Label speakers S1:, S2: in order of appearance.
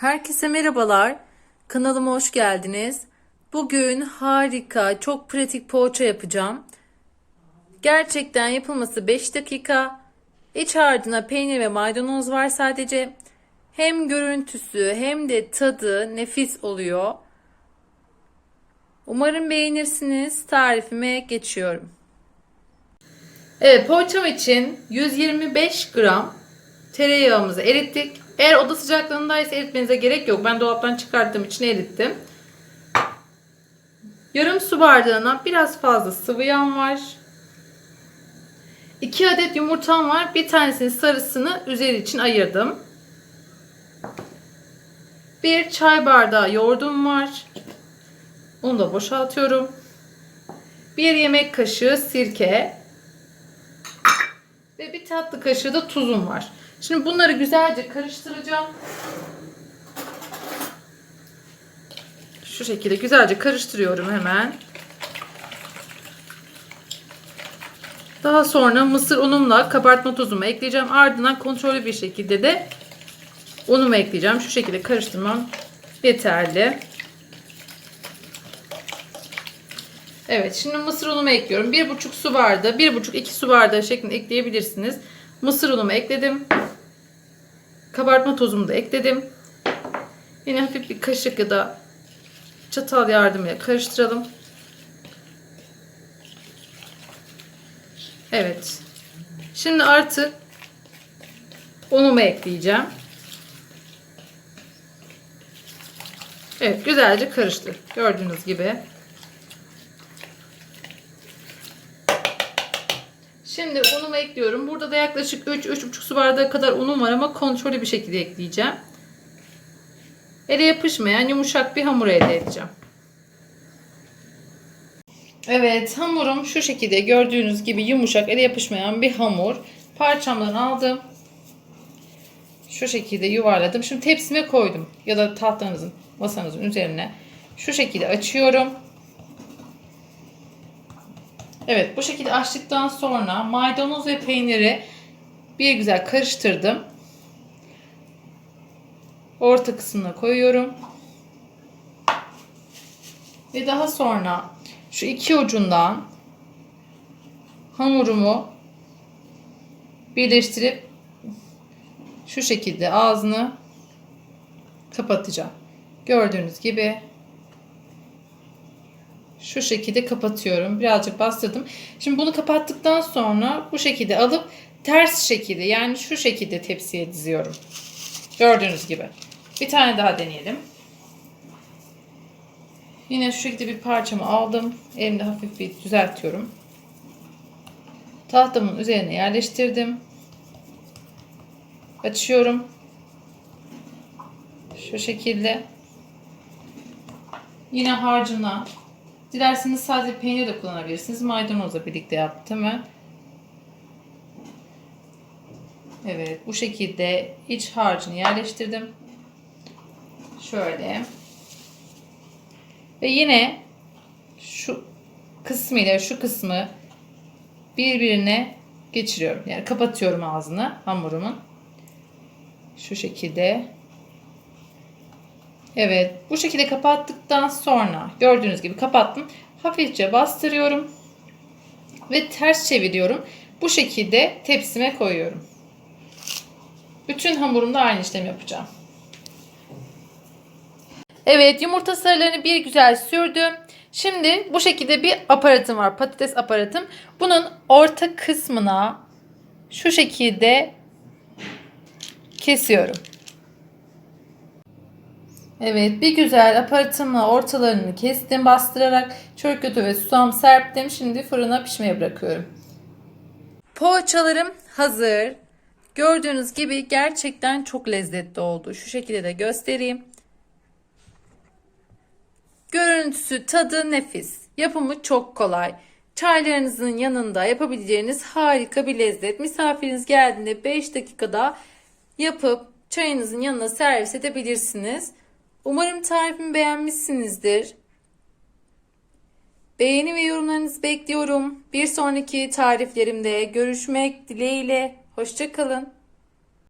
S1: Herkese merhabalar. Kanalıma hoş geldiniz. Bugün harika, çok pratik poğaça yapacağım. Gerçekten yapılması 5 dakika. İç harcına peynir ve maydanoz var sadece. Hem görüntüsü hem de tadı nefis oluyor. Umarım beğenirsiniz. Tarifime geçiyorum. Evet poğaçam için 125 gram tereyağımızı erittik. Eğer oda sıcaklığındaysa eritmenize gerek yok. Ben dolaptan çıkarttığım için erittim. Yarım su bardağına biraz fazla sıvı yağ var. 2 adet yumurtam var. Bir tanesinin sarısını üzeri için ayırdım. Bir çay bardağı yoğurdum var. Onu da boşaltıyorum. Bir yemek kaşığı sirke. Ve bir tatlı kaşığı da tuzum var. Şimdi bunları güzelce karıştıracağım. Şu şekilde güzelce karıştırıyorum hemen. Daha sonra mısır unumla kabartma tozumu ekleyeceğim. Ardından kontrollü bir şekilde de unumu ekleyeceğim. Şu şekilde karıştırmam yeterli. Evet şimdi mısır unumu ekliyorum. 1,5 su bardağı, 1,5-2 su bardağı şeklinde ekleyebilirsiniz. Mısır unumu ekledim. Kabartma tozumu da ekledim. Yine hafif bir kaşık ya da çatal yardımıyla karıştıralım. Evet. Şimdi artık unumu ekleyeceğim. Evet güzelce karıştı. Gördüğünüz gibi. Şimdi unumu ekliyorum. Burada da yaklaşık 3-3,5 su bardağı kadar unum var ama kontrollü bir şekilde ekleyeceğim. Ele yapışmayan yumuşak bir hamur elde edeceğim. Evet hamurum şu şekilde gördüğünüz gibi yumuşak ele yapışmayan bir hamur. Parçamdan aldım. Şu şekilde yuvarladım. Şimdi tepsime koydum. Ya da tahtanızın masanızın üzerine. Şu şekilde açıyorum. Evet bu şekilde açtıktan sonra maydanoz ve peyniri bir güzel karıştırdım. Orta kısmına koyuyorum. Ve daha sonra şu iki ucundan hamurumu birleştirip şu şekilde ağzını kapatacağım. Gördüğünüz gibi şu şekilde kapatıyorum. Birazcık bastırdım. Şimdi bunu kapattıktan sonra bu şekilde alıp ters şekilde yani şu şekilde tepsiye diziyorum. Gördüğünüz gibi. Bir tane daha deneyelim. Yine şu şekilde bir parçamı aldım. Elimde hafif bir düzeltiyorum. Tahtamın üzerine yerleştirdim. Açıyorum. Şu şekilde. Yine harcına Dilerseniz sadece peynir de kullanabilirsiniz. Maydanozla birlikte yaptım ben. Evet bu şekilde iç harcını yerleştirdim. Şöyle. Ve yine şu kısmı ile şu kısmı birbirine geçiriyorum. Yani kapatıyorum ağzını hamurumun. Şu şekilde Evet bu şekilde kapattıktan sonra gördüğünüz gibi kapattım. Hafifçe bastırıyorum ve ters çeviriyorum. Bu şekilde tepsime koyuyorum. Bütün hamurumda aynı işlemi yapacağım. Evet yumurta sarılarını bir güzel sürdüm. Şimdi bu şekilde bir aparatım var. Patates aparatım. Bunun orta kısmına şu şekilde kesiyorum. Evet bir güzel aparatımla ortalarını kestim bastırarak çörek otu ve susam serptim. Şimdi fırına pişmeye bırakıyorum. Poğaçalarım hazır. Gördüğünüz gibi gerçekten çok lezzetli oldu. Şu şekilde de göstereyim. Görüntüsü, tadı nefis. Yapımı çok kolay. Çaylarınızın yanında yapabileceğiniz harika bir lezzet. Misafiriniz geldiğinde 5 dakikada yapıp çayınızın yanına servis edebilirsiniz. Umarım tarifimi beğenmişsinizdir. Beğeni ve yorumlarınızı bekliyorum. Bir sonraki tariflerimde görüşmek dileğiyle. Hoşçakalın.